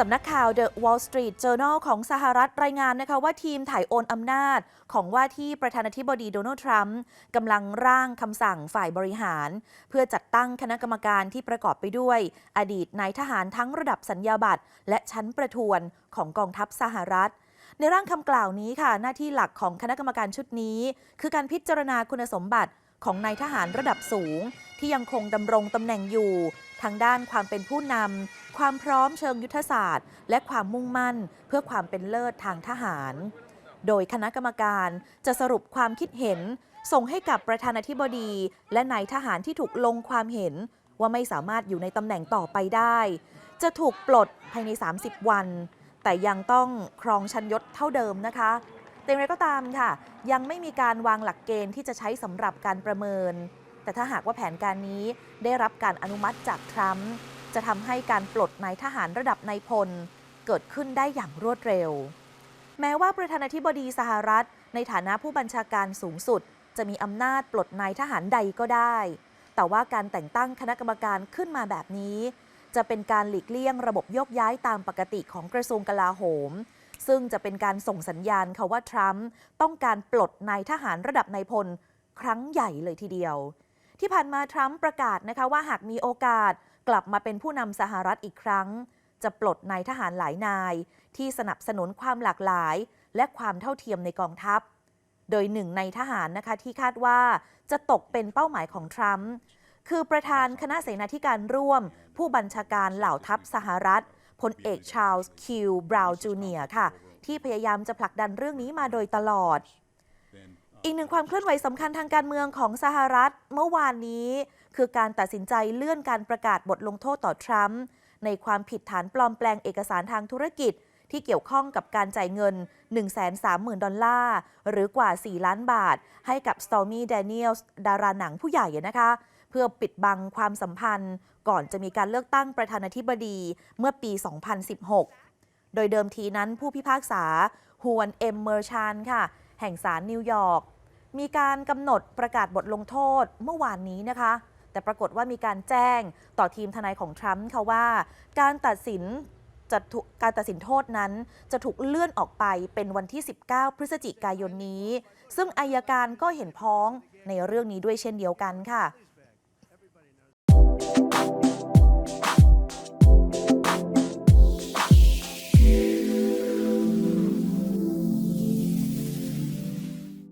สำนักข่าว The Wall Street Journal ของสหรัฐรายงานนะคะว่าทีมถ่ายโอนอำนาจของว่าที่ประธานาธิบดีโดนัลด์ทรัมป์กำลังร่างคำสั่งฝ่ายบริหาร เพื่อจัดตั้งคณะกรรมการที่ประกอบไปด้วย อดีตนายทหารทั้งระดับสัญญาบัตรและชั้นประทวนของกองทัพสหรัฐในร่างคำกล่าวนี้ค่ะ หน้าที่หลักของคณะกรรมการชุดนี้ คือการพิจารณาคุณสมบัติของนายทหารระดับสูง ที่ยังคงดำรงตำแหน่งอยู่ ทางด้านความเป็นผู้นำ ความพร้อมเชิงยุทธศาสตร์ และความมุ่งมั่น เพื่อความเป็นเลิศทางทหาร โดยคณะกรรมการจะสรุปความคิดเห็น ส่งให้กับประธานาธิบดี และนายทหารที่ถูกลงความเห็น ว่าไม่สามารถอยู่ในตำแหน่งต่อไปได้ จะถูกปลดภายใน 30 วัน แต่ยังต้องครองชันยศเท่าเดิมนะคะแต่อย่างไรก็ตามค่ะ ยังไม่มีการวางหลักเกณฑ์ที่จะใช้สำหรับการประเมิน แต่ถ้าหากว่าแผนการนี้ได้รับการอนุมัติจากทรัมป์ จะทำให้การปลดนายทหารระดับนายพล เกิดขึ้นได้อย่างรวดเร็ว แม้ว่าประธานาธิบดีสหรัฐ ในฐานะผู้บัญชาการสูงสุด จะมีอำนาจปลดนายทหารใดก็ได้ แต่ว่าการแต่งตั้งคณะกรรมการขึ้นมาแบบนี้ จะเป็นการหลีกเลี่ยงระบบโยกย้ายตามปกติของกระทรวงกลาโหม ซึ่งจะเป็นการส่งสัญญาณค่ะว่าทรัมป์ต้องการปลดนายทหารระดับนายพลครั้งใหญ่เลยทีเดียว ที่ผ่านมาทรัมป์ประกาศนะคะว่าหากมีโอกาส กลับมาเป็นผู้นำสหรัฐอีกครั้ง จะปลดนายทหารหลายนาย ที่สนับสนุนความหลากหลาย และความเท่าเทียมในกองทัพ โดยหนึ่งในทหารนะคะที่คาดว่าจะตกเป็นเป้าหมายของทรัมป์คือประธานคณะเสนาธิการร่วม ผู้บัญชาการเหล่าทัพสหรัฐพลเอกชาลส์คิวบราวน์จูเนียร์ค่ะ ที่พยายามจะผลักดันเรื่องนี้มาโดยตลอด อีกหนึ่งความเคลื่อนไหวสำคัญทางการเมืองของสหรัฐเมื่อวานนี้ คือการตัดสินใจเลื่อนการประกาศบทลงโทษต่อทรัมป์ในความผิดฐานปลอมแปลงเอกสารทางธุรกิจ ที่เกี่ยวข้องกับการจ่ายเงิน 130,000 ดอลลาร์ หรือกว่า 4 ล้านบาท ให้กับ Stormy Daniels ดาราหนังผู้ใหญ่นะคะ เพื่อปิดบังความสัมพันธ์ ก่อนจะมีการเลือกตั้งประธานาธิบดีเมื่อปี 2016 โดยเดิมทีนั้นผู้พิพากษาฮวนเอ็มเมอร์ชานค่ะ แห่งศาลนิวยอร์กมีการกำหนดประกาศบทลงโทษเมื่อวานนี้นะคะ แต่ปรากฏว่ามีการแจ้งต่อทีมทนายของทรัมป์ค่ะว่า การตัดสินจะถูกการตัดสินโทษนั้นจะถูกเลื่อนออกไปเป็นวันที่ 19 พฤศจิกายนนี้ ซึ่งอายการก็เห็นพ้องในเรื่องนี้ด้วยเช่นเดียวกันค่ะ